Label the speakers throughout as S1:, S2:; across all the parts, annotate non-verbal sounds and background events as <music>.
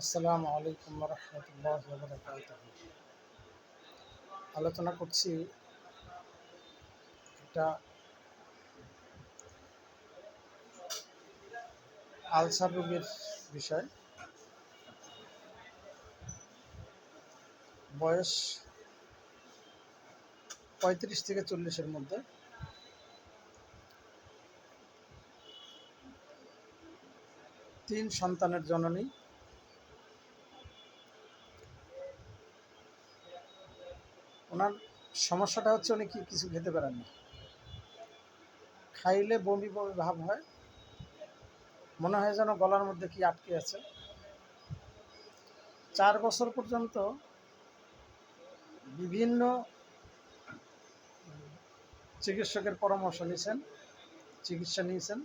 S1: আসসালামু আলাইকুম রহমতুল্লাহ আলোচনা করছি একটা আলসার রোগের বিষয়। বয়স পঁয়ত্রিশ থেকে চল্লিশের মধ্যে। তিন সন্তানের জননী। ওনার সমস্যাটা হচ্ছে উনি কি কিছু খেতে পারেন না খাইলে বমি বমি ভাব হয়, মনে হয় যেন গলার মধ্যে কি আটকে আছে। চার বছর পর্যন্ত বিভিন্ন চিকিৎসকের পরামর্শ নিয়েছেন, চিকিৎসা নিয়েছেন।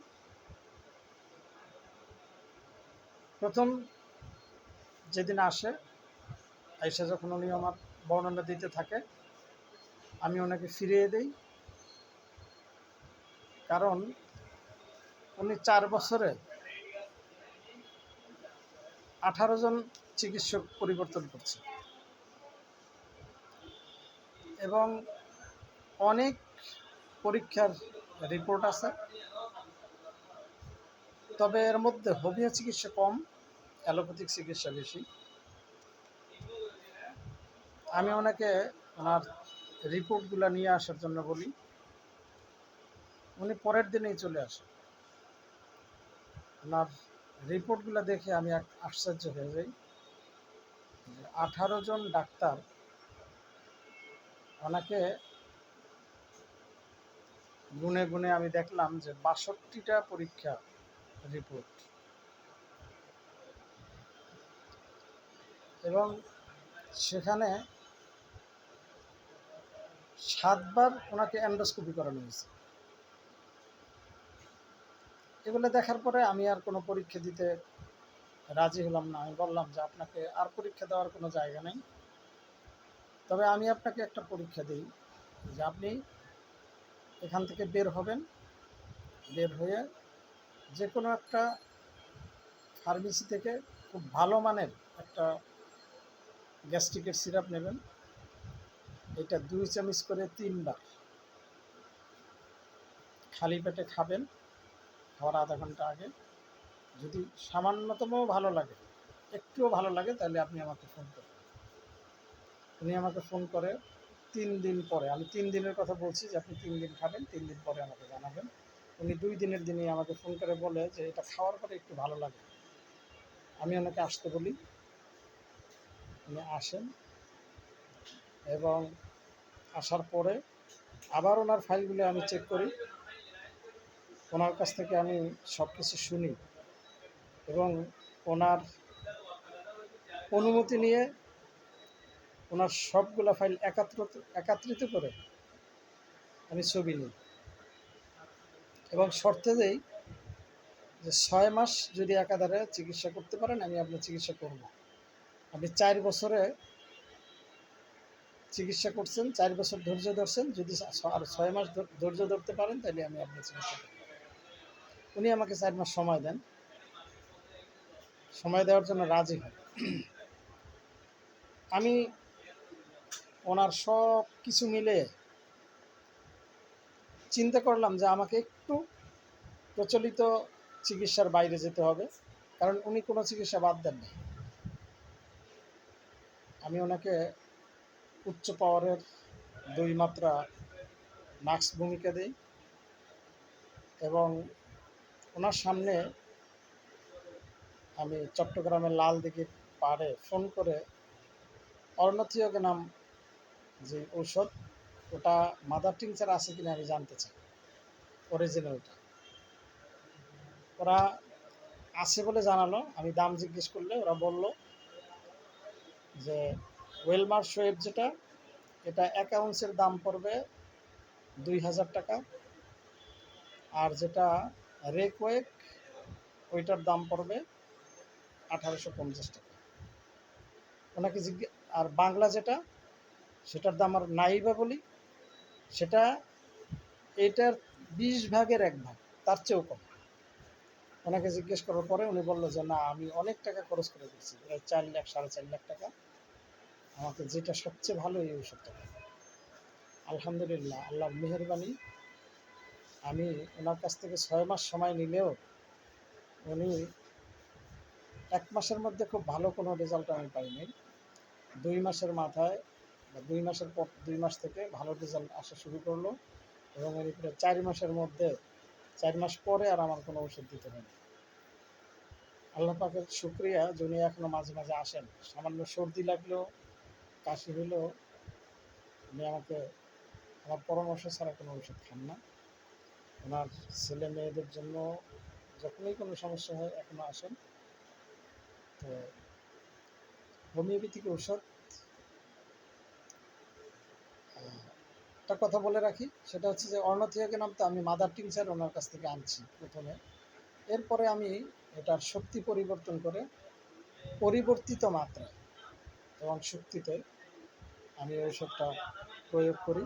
S1: প্রথম যেদিন আসে আইসা যখন উনি আমার বর্ণনা দিতে থাকে আমি ওনাকে ফিরিয়ে দেই। কারণ উনি চার বছরে আঠারো জন চিকিৎসক পরিবর্তন করছে এবং অনেক পরীক্ষার রিপোর্ট আছে। তবে এর মধ্যে হোমিও চিকিৎসা কম, অ্যালোপ্যাথিক চিকিৎসা বেশি। আমি ওনাকে ওনার রিপোর্টগুলো নিয়ে আসার জন্য বলি। উনি পরের দিনেই চলে আসে ওনার রিপোর্টগুলো দেখে আমি এক আশ্চর্য হয়ে যাই যে আঠারো জন ডাক্তার ওনাকে গুনে গুনে আমি দেখলাম যে বাষট্টিটা পরীক্ষা রিপোর্ট। এবং সেখানে সাতবার ওনাকে অ্যান্ডোস্কোপি করানো হয়েছে। এগুলো দেখার পরে আমি আর কোনো পরীক্ষা দিতে রাজি হলাম না। আমি বললাম যে আপনাকে আর পরীক্ষা দেওয়ার কোনো জায়গা নেই। তবে আমি আপনাকে একটা পরীক্ষা দিই যে আপনি এখান থেকে বের হবেন। বের হয়ে যে কোনো একটা ফার্মেসি থেকে খুব ভালো মানের একটা গ্যাস্ট্রিকের সিরাপ নেবেন। এটা দুই চামচ করে তিনবার। খালি পেটে খাবেন, খাওয়ার আধা ঘণ্টা আগে। যদি সামান্যতম ভালো লাগে, একটুও ভালো লাগে, তাহলে আপনি আমাকে ফোন করবেন উনি আমাকে ফোন করে তিন দিন পরে, আমি তিন দিনের কথা বলছি যে আপনি তিন দিন খাবেন, তিন দিন পরে আমাকে জানাবেন। উনি দুই দিনের দিনই আমাকে ফোন করে বলে যে এটা খাওয়ার পরে একটু ভালো লাগে। আমি ওনাকে আসতে বলি। উনি আসেন এবং আসার পরে আবার ওনার ফাইলগুলো আমি চেক করি। ওনার কাছ থেকে আমি সব কিছু শুনি এবং ওনার অনুমতি নিয়ে ওনার সবগুলা ফাইল একাত্র একাত্রিত করে আমি ছবি নিই। এবং শর্তে দেই যে ছয় মাস যদি একাধারে চিকিৎসা করতে পারেন, আমি আপনার চিকিৎসা করব। আপনি চার বছরে চিকিৎসা করছেন, চার বছর ধৈর্য ধরছেন, যদি আর ছয় মাস ধৈর্য ধরতে পারেন, তাহলে আমি আপনার চিকিৎসা করব। উনি আমাকে চার মাস সময় দেন। সময় দেওয়ার জন্য রাজি হয় <clears throat> আমি ওনার সব কিছু মিলে চিন্তা করলাম যে আমাকে একটু প্রচলিত চিকিৎসার বাইরে যেতে হবে, কারণ উনি কোনো চিকিৎসা বাদ দেন না আমি ওনাকে উচ্চ পাওয়ারের দুই মাত্রা নাক্স ভূমিকা দিই এবং ওনার সামনে আমি চট্টগ্রামের লাল দিঘির পাড়ে ফোন করে অর্ণথিয়ক নাম যে ঔষধ, ওটা মাদার টিংচার আছে কিনা আমি জানতে চাই অরিজিনালটা ওরা আছে বলে জানালো, আমি দাম জিজ্ঞেস করলে ওরা বলল যে ওয়েলমার শোয়েব যেটা, এটা এক আউন্সের দাম পড়বে দুই হাজার টাকা। আর যেটা রেকওয়েক ওইটার দাম পড়বে আঠারোশো পঞ্চাশ টাকা। ওনাকে জিজ্ঞে, আর বাংলা যেটা, সেটার দাম আর নাই বা বলি, সেটা এটার বিশ ভাগের এক ভাগ, তার চেয়েও কম। ওনাকে জিজ্ঞেস করার পরে উনি বলল যে, না, আমি অনেক টাকা খরচ করে দিচ্ছি প্রায় চার লাখ, সাড়ে চার লাখ টাকা। আমাকে যেটা সবচেয়ে ভালো এই ওষুধটা আলহামদুলিল্লাহ, আল্লাহর মেহরবানি। আমি ওনার কাছ থেকে ছয় মাস সময় নিলেও উনি এক মাসের মধ্যে খুব ভালো কোনো রেজাল্ট আমি পাইনি। দুই মাসের মাথায় বা দুই মাসের পর, দুই মাস থেকে ভালো রেজাল্ট আসা শুরু করল এবং এর প্রায় চার মাসের মধ্যে, চার মাস পরে আর আমার কোনো ওষুধ দিতে হয় না আল্লাহ পাকের শুক্রিয়া যিনি এখনও মাঝে মাঝে আসেন। সামান্য সর্দি লাগলেও কাশি হলেও উনি আমাকে, আমার পরামর্শ ছাড়া কোনো ওষুধ খান না। ওনার ছেলে মেয়েদের জন্য যখনই কোনো সমস্যা হয়, এখনও আসেন। তো হোমিওপ্যাথিক ঔষধ একটা কথা বলে রাখি, সেটা হচ্ছে যে অর্ণথিয়াকে নাম তো আমি মাদার টিংসার ওনার কাছ থেকে আনছি প্রথমে। এরপরে আমি এটার শক্তি পরিবর্তন করে পরিবর্তিত মাত্রায় এবং শক্তিতে আমি এই ওষুধটা প্রয়োগ করি।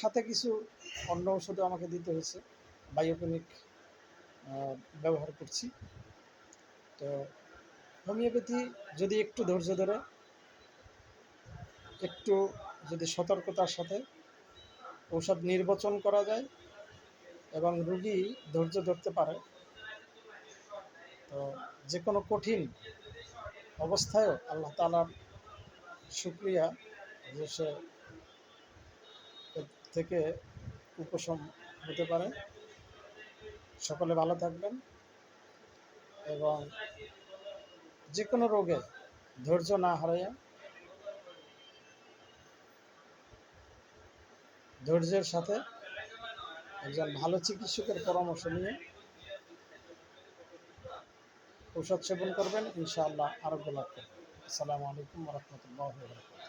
S1: সাথে কিছু অন্য ওষুধও আমাকে দিতে হয়েছে। বায়োকেমিক ব্যবহার করছি। তো হোমিওপ্যাথি যদি একটু ধৈর্য ধরে, একটু যদি সতর্কতার সাথে ঔষধ নির্বাচন করা যায় এবং রুগী ধৈর্য ধরতে পারে, তো যে কোনো কঠিন অবস্থায়ও আল্লাহ তালার শুক্রিয়া যে সে থেকে উপশম হতে পারে। সকলে ভালো থাকবেন এবং যে কোনো রোগে ধৈর্য না হারাইয়া ধৈর্যের সাথে একজন ভালো চিকিৎসকের পরামর্শ নিয়ে ঔষধ সেবন করবেন ইনশাআল্লাহ আরোগ্য লাভ করবেন। আসসালামু আলাইকুম রহমতুল্লাহ